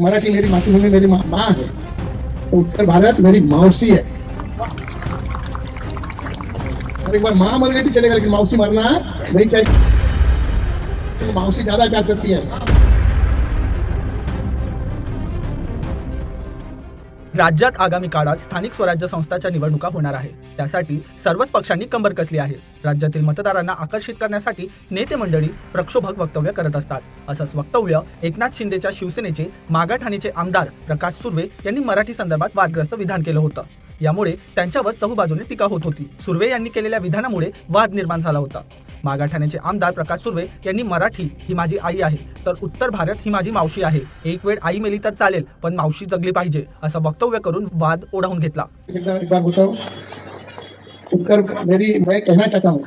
मराठी मेरी मातृभूमि मेरी माँ माँ है। तो उत्तर भारत मेरी मौसी है। और एक बार माँ मर गई तो चलेगा लेकिन मौसी मरना नहीं चाहिए। तो मौसी ज्यादा प्यार करती है। राज्यात आगामी काळात स्थानिक स्वराज्य संस्थाच्या निवडणुका होणार आहे त्यासाठी सर्वच पक्षांनी कंबर कसली आहे. राज्यातील मतदारांना आकर्षित करण्यासाठी नेते मंडळी प्रक्षोभक वक्तव्य करत असतात. असंच वक्तव्य एकनाथ शिंदेच्या शिवसेनेचे मागाठाणेचे आमदार प्रकाश सुर्वे यांनी मराठी संदर्भात वादग्रस्त विधान केलं होतं. यामुळे त्यांच्यावर चहूबाजूने टीका होत होती. सुर्वे यांनी केलेल्या विधानामुळे वाद निर्माण झाला होता. मागाठाण्याचे आमदार प्रकाश सुर्वे यांनी मराठी ही माझी आई आहे. तर उत्तर भारत ही माझी मावशी आहे. एक वेळ आई मेली तर चालेल पण मावशी जगली पाहिजे असं वक्तव्य करून वाद ओढावून घेतला. उत्तर मेरी मैं कहना चाहता हूँ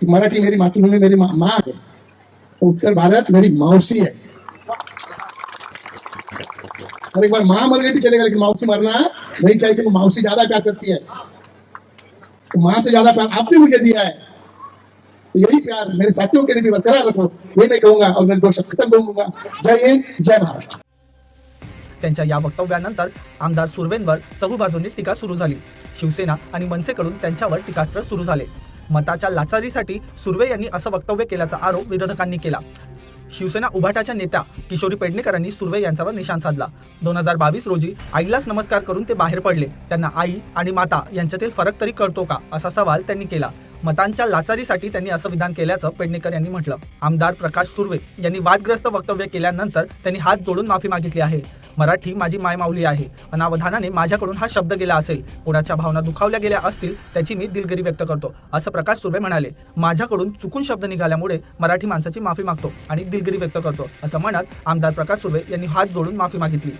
कि मराठी मेरी मातृभूमि मेरी माँ है तो उत्तर भारत मेरी मावसी है। और एक बार माँ मर गई तो चलेगा लेकिन मावसी मरना नहीं चाहिए क्योंकि मौसी ज्यादा प्यार करती है। तो माँ से ज्यादा प्यार आपने मुझे दिया है। यही प्यार मेरे साथियों के लिए भी बरकरार रखो। ये मैं कहूंगा और मेरे दो शब्द खत्म करूंगा जय हिंद जय महाराष्ट्र। त्यांच्या या वक्तव्यानंतर आमदार सुर्वेंवर चहूबाजूंनी टीका सुरू झाली. शिवसेना आणि मनसेकडून त्यांच्यावर टीकास्त्र सुरू झाले. मताच्या लाचारीसाठी सुर्वे यांनी असं वक्तव्य केल्याचा आरोप विरोधकांनी केला. शिवसेना उभाटाच्या नेत्या किशोरी पेडणेकरांनी सुर्वे यांच्यावर निशाण साधला. दोन हजार बावीस रोजी आईलाच नमस्कार करून ते बाहेर पडले. त्यांना आई आणि माता यांच्यातील फरक तरी कळतो का असा सवाल त्यांनी केला. मतांच्या लाचारीसाठी त्यांनी असं विधान केल्याचं पेडणेकर यांनी म्हटलं. आमदार प्रकाश सुर्वे यांनी वादग्रस्त वक्तव्य केल्यानंतर त्यांनी हात जोडून माफी मागितली आहे. मराठी माझी मायमाऊली आहे. अनावधानाने माझ्याकडून हा शब्द गेला असेल. कोणाच्या भावना दुखावल्या गेल्या असतील त्याची मी दिलगिरी व्यक्त करतो. असं प्रकाश सुर्वे म्हणाले. माझ्याकडून चुकून शब्द निघाल्यामुळे मराठी माणसाची माफी मागतो आणि दिलगिरी व्यक्त करतो. असं म्हणत आमदार प्रकाश सुर्वे यांनी हात जोडून माफी मागितली.